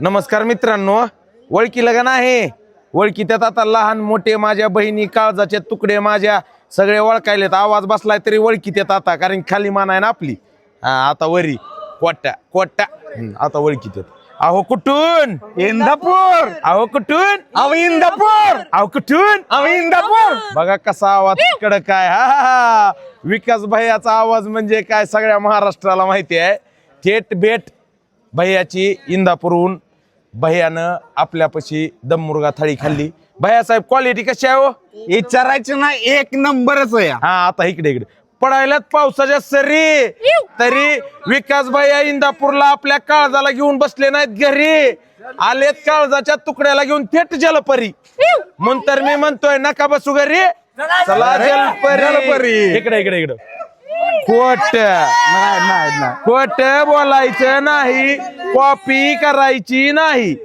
नमस्कार मित्रांनो ओळखीला का नाही ओळखी त्यात आता लहान मोठे माझ्या बहिणी काळजाचे तुकडे माझ्या सगळे ओळखायलेत आवाज बसलाय तरी ओळखी त्यात आता कारण खाली मान आहे ना आपली. हा आता वरी. कोट्या कोट्या. हम्म, आता ओळखी त्यात. अहो कुठून? इंदापूर. अहो कुठून? अहो इंदापूर. अहो कुठून? अहो इंदापूर. बघा कसा आवाज इकडं काय. हा हा, हा. विकास भैयाचा आवाज म्हणजे काय सगळ्या महाराष्ट्राला माहिती आहे. थेट भेट भैयाची इंदापूरहून भैयानं आपल्यापाशी दममुर्गा थाळी खाल्ली. भैया साहेब क्वालिटी कशी आहे हो? विचारायचं ना एक नंबरच आहे. हा आता इकडे इकडे. पडायलाच पावसाच्या सरी. तरी विकास भैया इंदापूरला आपल्या काळजाला घेऊन बसले नाहीत घरी. आलेत काळजाच्या तुकड्याला घेऊन थेट जलपरी. म्हणून तर मी म्हणतोय नका बसू घरी. चला जलपरी. जलपरी. इकडे इकडे इकडे. खोट. नाही नाही नाही. खोट बोलायचं नाही. कॉपी करायची नाही.